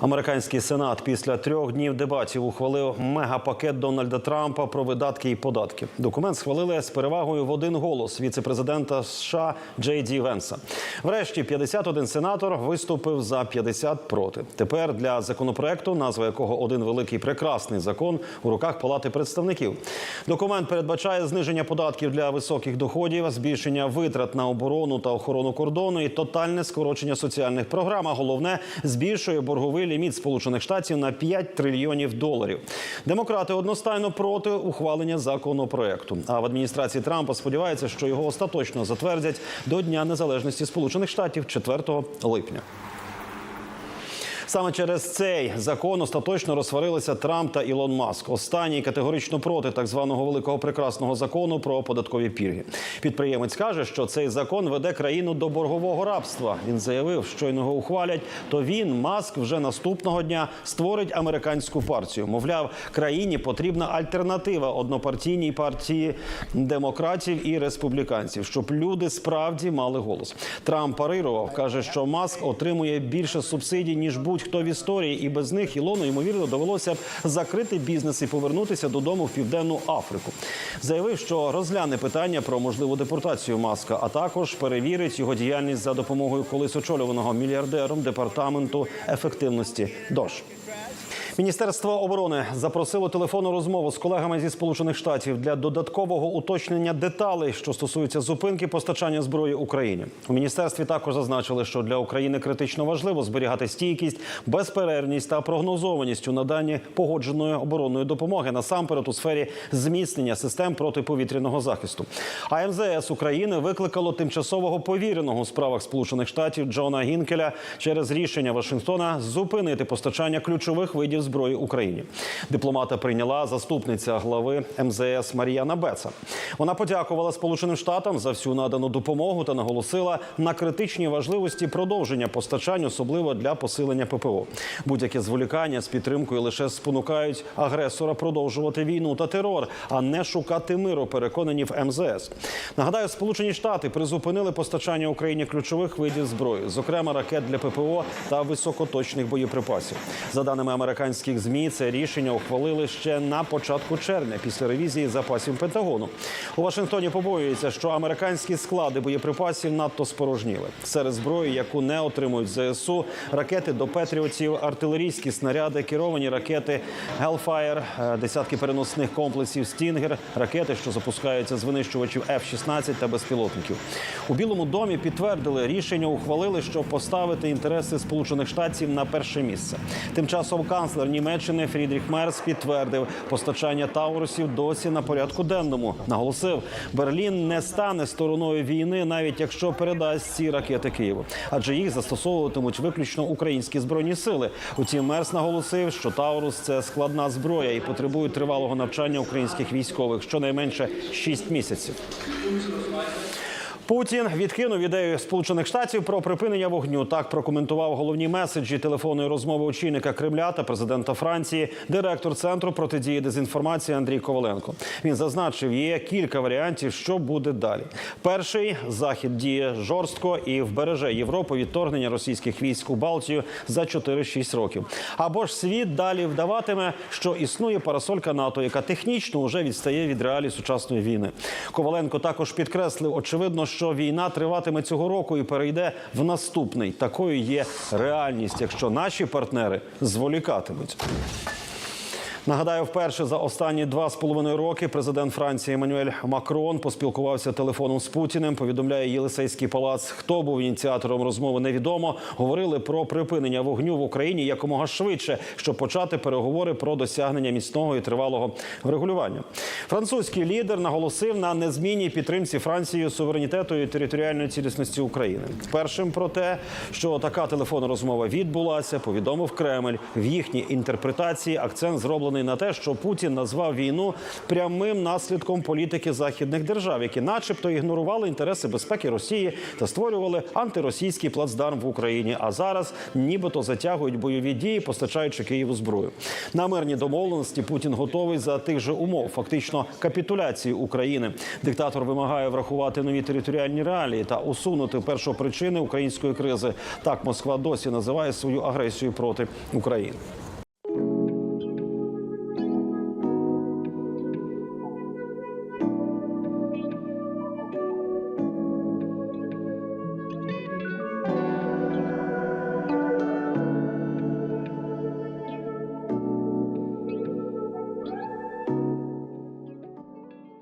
Американський сенат після трьох днів дебатів ухвалив мегапакет Дональда Трампа про видатки і податки. Документ схвалили з перевагою в один голос віце-президента США Джей Ді Венса. Врешті 51 сенатор виступив за 50 проти. Тепер для законопроекту, назва якого один великий прекрасний закон у руках Палати представників. Документ передбачає зниження податків для високих доходів, збільшення витрат на оборону та охорону кордону і тотальне скорочення соціальних програм. А головне збільшує борговий ліміт Сполучених Штатів на 5 трильйонів доларів. Демократи одностайно проти ухвалення законопроекту. А в адміністрації Трампа сподіваються, що його остаточно затвердять до Дня Незалежності Сполучених Штатів 4 липня. Саме через цей закон остаточно розсварилися Трамп та Ілон Маск. Останній категорично проти так званого великого прекрасного закону про податкові пільги. Підприємець каже, що цей закон веде країну до боргового рабства. Він заявив, що його ухвалять, то він Маск вже наступного дня створить американську партію. Мовляв, країні потрібна альтернатива однопартійній партії демократів і республіканців, щоб люди справді мали голос. Трамп парирував, каже, що Маск отримує більше субсидій ніж будь-хто в історії, і без них Ілону ймовірно довелося б закрити бізнес і повернутися додому в південну Африку. Заявив, що розгляне питання про можливу депортацію Маска, а також перевірить його діяльність за допомогою колись очолюваного мільярдером департаменту ефективності ДОЖ. Міністерство оборони запросило телефонну розмову з колегами зі сполучених штатів для додаткового уточнення деталей, що стосуються зупинки постачання зброї Україні. У міністерстві також зазначили, що для України критично важливо зберігати стійкість, безперервність та прогнозованість у наданні погодженої оборонної допомоги насамперед у сфері зміцнення систем протиповітряного захисту. А МЗС України викликало тимчасового повіреного у справах Сполучених Штатів Джона Гінкеля через рішення Вашингтона зупинити постачання ключових видів зброї Україні. Дипломата прийняла заступниця глави МЗС Мар'яна Беца. Вона подякувала Сполученим Штатам за всю надану допомогу та наголосила на критичній важливості продовження постачань, особливо для посилення ППО. Будь-яке зволікання з підтримкою лише спонукають агресора продовжувати війну та терор, а не шукати миру. Переконані в МЗС. Нагадаю, Сполучені Штати призупинили постачання Україні ключових видів зброї, зокрема ракет для ППО та високоточних боєприпасів. За даними американських змі, це рішення ухвалили ще на початку червня після ревізії запасів Пентагону. У Вашингтоні побоюється, що американські склади боєприпасів надто спорожніли. Серед зброї, яку не отримують ЗСУ, ракети до Петріотів, артилерійські снаряди, керовані ракети е, десятки переносних комплексів Стінгер, ракети, що запускаються з винищувачів F-16 та безпілотників. У Білому домі підтвердили рішення, ухвалили, щоб поставити інтереси Сполучених Штатів на перше місце. Тим часом канцлер Німеччини Фрідріх Мерц підтвердив, постачання Таурусів досі на порядку денному. Наголосив, Берлін не стане стороною війни, навіть якщо передасть ці ракети Києву, адже їх застосовуватимуть виключно українські збройні сили. Утім, Мерц наголосив, що Таурус це складна зброя і потребує тривалого навчання українських військових щонайменше 6 місяців. Путін відкинув ідею Сполучених Штатів про припинення вогню. Так прокоментував головні меседжі телефонної розмови очільника Кремля та президента Франції, директор центру протидії дезінформації Андрій Коваленко. Він зазначив, є кілька варіантів, що буде далі. Перший захід діє жорстко і вбереже Європу від торгнення російських військ у Балтію за 4-6 років. Або ж світ далі вдаватиме, що існує парасолька НАТО, яка технічно вже відстає від реалій сучасної війни. Коваленко також підкреслив, очевидно, що війна триватиме цього року і перейде в наступний. Такою є реальність, якщо наші партнери зволікатимуть. Нагадаю, вперше за останні два з половиною роки президент Франції Еммануель Макрон поспілкувався телефоном з Путіним. Повідомляє Єлисейський палац. Хто був ініціатором розмови, невідомо. Говорили про припинення вогню в Україні якомога швидше, щоб почати переговори про досягнення міцного і тривалого врегулювання. Французький лідер наголосив на незмінній підтримці Францією суверенітету і територіальної цілісності України. Першим про те, що така телефонна розмова відбулася, повідомив Кремль. В їхній інтерпретації акцент зроблений розрахований на те, що Путін назвав війну прямим наслідком політики західних держав, які, начебто, ігнорували інтереси безпеки Росії та створювали антиросійський плацдарм в Україні. А зараз нібито затягують бойові дії, постачаючи Києву зброю. На мирні домовленості Путін готовий за тих же умов, фактично капітуляції України. Диктатор вимагає врахувати нові територіальні реалії та усунути першопричини української кризи. Так Москва досі називає свою агресію проти України.